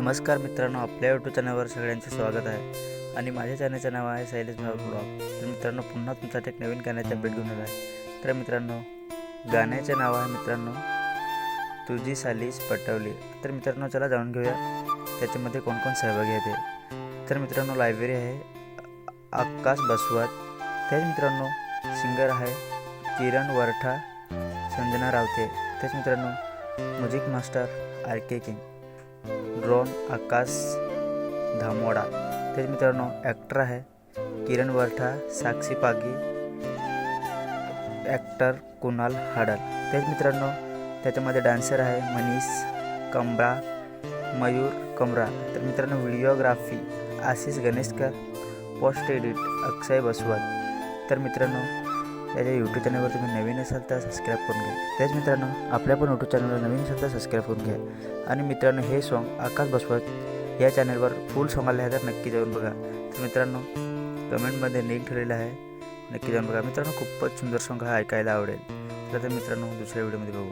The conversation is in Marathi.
नमस्कार मित्रांनो आपल्या यूट्यूब चॅनलवर सगळ्यांचे स्वागत आहे. आणि माझ्या चॅनलचं नाव आहे शैलेश भाव ब्लॉग तर मित्रांनो पुन्हा तुमच्यासाठी एक नवीन गाण्याचा भेट घेऊन आला आहे तर मित्रांनो गाण्याचे नाव आहे मित्रांनो तुझी सालीस पटवली. तर मित्रांनो चला जाणून घेऊया त्याच्यामध्ये कोण कोण सहभागी आहे ते. तर मित्रांनो लायब्ररी आहे आकाश बसवत. त्याच मित्रांनो सिंगर आहे किरण वरठा संजना रावते. त्याच मित्रांनो music master R K king drone Akash Dhamoda. त्याच मित्रांनो ॲक्टर आहे किरण वरठा साक्षी पागी ॲक्टर कुणाल हाडल. तेच मित्रांनो त्याच्यामध्ये डान्सर आहे मनीष कमरा मयूर कमरा. तर मित्रांनो videography Ashish Ganeshkar post edit Akshay Basvat. तर मित्रांनो त्याच्या यूट्यूब चॅनलवर तुम्ही नवीन असाल तर सबस्क्राईब करून घ्या. तेच मित्रांनो आपल्या पण यूट्यूब चॅनलवर नवीन असाल तर सबस्क्राईब करून घ्या. आणि मित्रांनो हे सॉन्ग आकाश बसवत या चॅनलवर फुल सॉन्ग आले आहे तर नक्की जाऊन बघा. तर मित्रांनो कमेंटमध्ये लिंक ठेवलेलं आहे. नक्की जाऊन बघा. मित्रांनो खूपच सुंदर सॉन्ग हा ऐकायला आवडेल. तर मित्रांनो दुसऱ्या व्हिडिओमध्ये बघू.